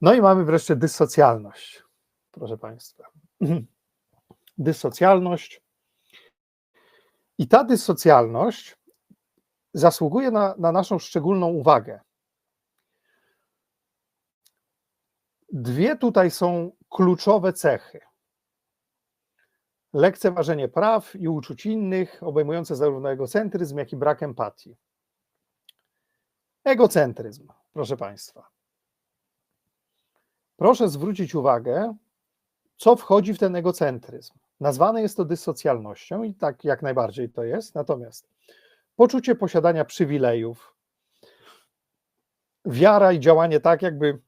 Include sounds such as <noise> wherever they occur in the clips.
No i mamy wreszcie dysocjalność, proszę Państwa. <clears throat> Dysocjalność. I ta dysocjalność zasługuje na, na naszą szczególną uwagę. Dwie tutaj są kluczowe cechy. Lekceważenie praw i uczuć innych, obejmujące zarówno egocentryzm, jak i brak empatii. Egocentryzm, proszę Państwa. Proszę zwrócić uwagę, co wchodzi w ten egocentryzm. Nazwane jest to dysocjalnością i tak jak najbardziej to jest, natomiast poczucie posiadania przywilejów, wiara i działanie tak, jakby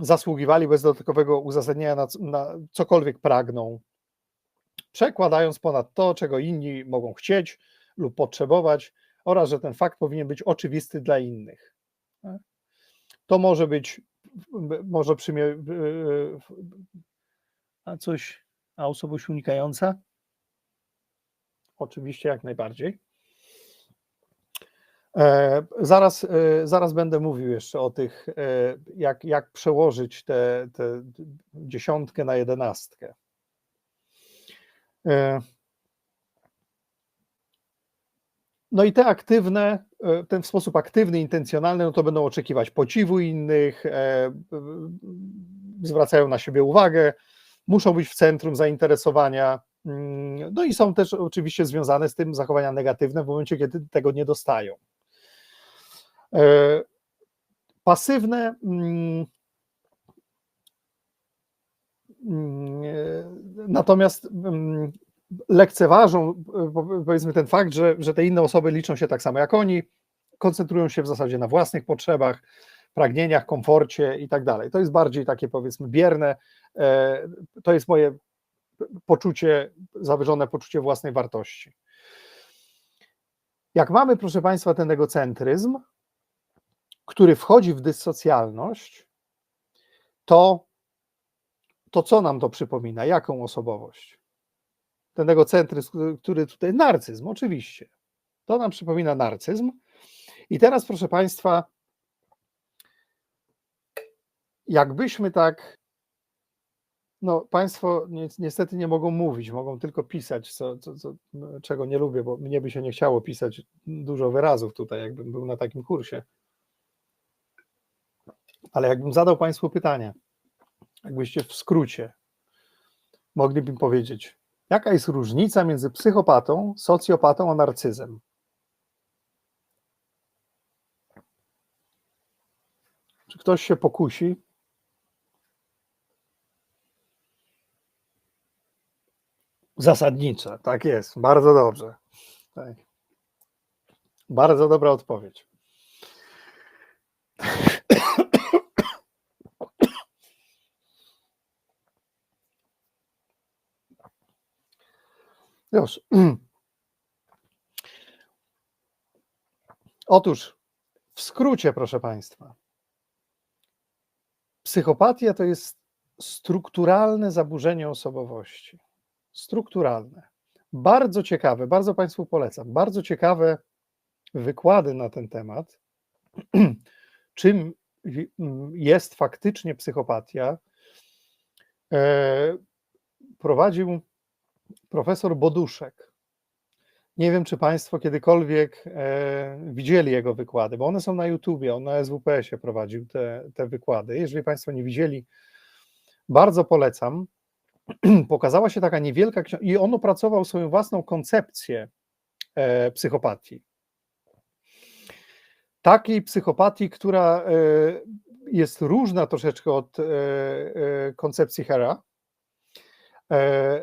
zasługiwali bez dodatkowego uzasadnienia na, na cokolwiek pragną, przekładając ponad to, czego inni mogą chcieć lub potrzebować, oraz że ten fakt powinien być oczywisty dla innych. To może być, może przymie, a coś, a osobowość unikająca? Oczywiście, jak najbardziej. E, zaraz, e, zaraz będę mówił jeszcze o tych, e, jak, jak przełożyć tę dziesiątkę na jedenastkę. No i te aktywne, ten w sposób aktywny, intencjonalny, no to będą oczekiwać podziwu innych, zwracają na siebie uwagę, muszą być w centrum zainteresowania. Mm, no i są też oczywiście związane z tym zachowania negatywne w momencie, kiedy tego nie dostają. E, pasywne mm, mm, natomiast lekceważą powiedzmy ten fakt, że, że te inne osoby liczą się tak samo jak oni, koncentrują się w zasadzie na własnych potrzebach, pragnieniach, komforcie i tak dalej. To jest bardziej takie powiedzmy bierne, e, to jest moje poczucie, zawyżone poczucie własnej wartości. Jak mamy, proszę Państwa, ten egocentryzm, który wchodzi w dysocjalność, to, to co nam to przypomina? Jaką osobowość? Ten egocentryzm, który tutaj, narcyzm, oczywiście. To nam przypomina narcyzm. I teraz, proszę Państwa, jakbyśmy tak. No, Państwo ni niestety nie mogą mówić, mogą tylko pisać, co, co, co, czego nie lubię, bo mnie by się nie chciało pisać dużo wyrazów tutaj, jakbym był na takim kursie. Ale jakbym zadał Państwu pytanie, jakbyście w skrócie mogliby powiedzieć, jaka jest różnica między psychopatą, socjopatą a narcyzem? Czy ktoś się pokusi? Zasadnicza, tak jest, bardzo dobrze. Tak. Bardzo dobra odpowiedź. Już. <clears throat> Otóż, w skrócie, proszę Państwa, psychopatia to jest strukturalne zaburzenie osobowości. Strukturalne. Bardzo ciekawe, bardzo Państwu polecam. Bardzo ciekawe wykłady na ten temat. <clears throat> Czym jest faktycznie psychopatia? E, prowadził profesor Boduszek. Nie wiem, czy Państwo kiedykolwiek e, widzieli jego wykłady, bo one są na YouTubie, on na SWPS-ie prowadził te, te wykłady. Jeżeli Państwo nie widzieli, bardzo polecam. <clears throat> Pokazała się taka niewielka książka i on opracował swoją własną koncepcję e, psychopatii. Takiej psychopatii, która e, jest różna troszeczkę od e, e, koncepcji Hera,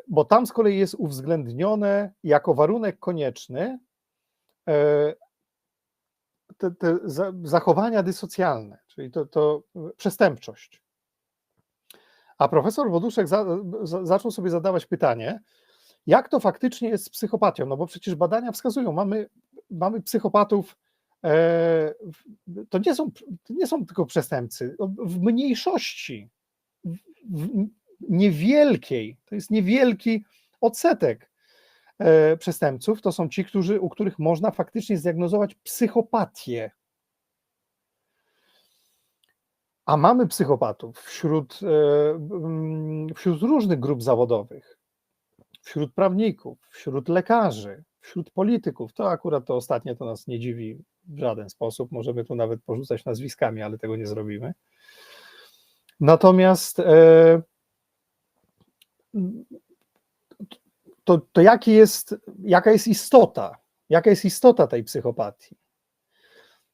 bo tam z kolei jest uwzględnione jako warunek konieczny e, te, te zachowania dysocjalne, czyli to, to przestępczość. A profesor Woduszek za, za, zaczął sobie zadawać pytanie, jak to faktycznie jest z psychopatią? No bo przecież badania wskazują, mamy, mamy psychopatów, e, to, nie są, to nie są tylko przestępcy, w mniejszości, w, niewielkiej, to jest niewielki odsetek e, przestępców, to są ci, którzy, u których można faktycznie zdiagnozować psychopatię. A mamy psychopatów wśród, e, mm, wśród różnych grup zawodowych, wśród prawników, wśród lekarzy, wśród polityków. To akurat to ostatnie to nas nie dziwi w żaden sposób. Możemy tu nawet porzucać nazwiskami, ale tego nie zrobimy. Natomiast e, to, to jaki jest, jaka jest istota? Jaka jest istota tej psychopatii?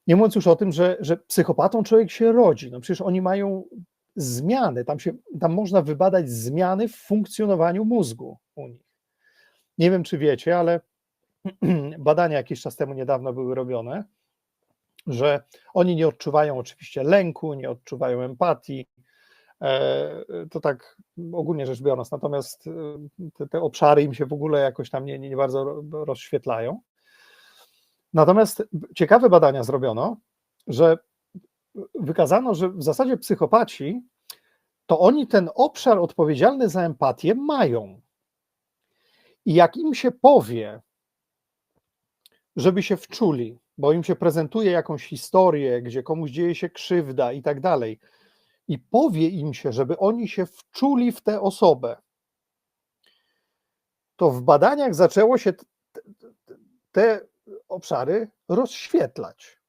Nie mówiąc już o tym, że, że psychopatą człowiek się rodzi. No przecież oni mają zmiany, tam, się, tam można wybadać zmiany w funkcjonowaniu mózgu u nich. Nie wiem, czy wiecie, ale <clears throat> badania jakiś czas temu niedawno były robione, że oni nie odczuwają oczywiście lęku, nie odczuwają empatii. E, To tak ogólnie rzecz biorąc, natomiast e, te, te obszary im się w ogóle jakoś tam nie, nie bardzo ro- rozświetlają. Natomiast ciekawe badania zrobiono, że wykazano, że w zasadzie psychopaci to oni ten obszar odpowiedzialny za empatię mają. I jak im się powie, żeby się wczuli, bo im się prezentuje jakąś historię, gdzie komuś dzieje się krzywda i tak dalej, i powie im się, żeby oni się wczuli w tę osobę, to w badaniach zaczęło się te obszary rozświetlać.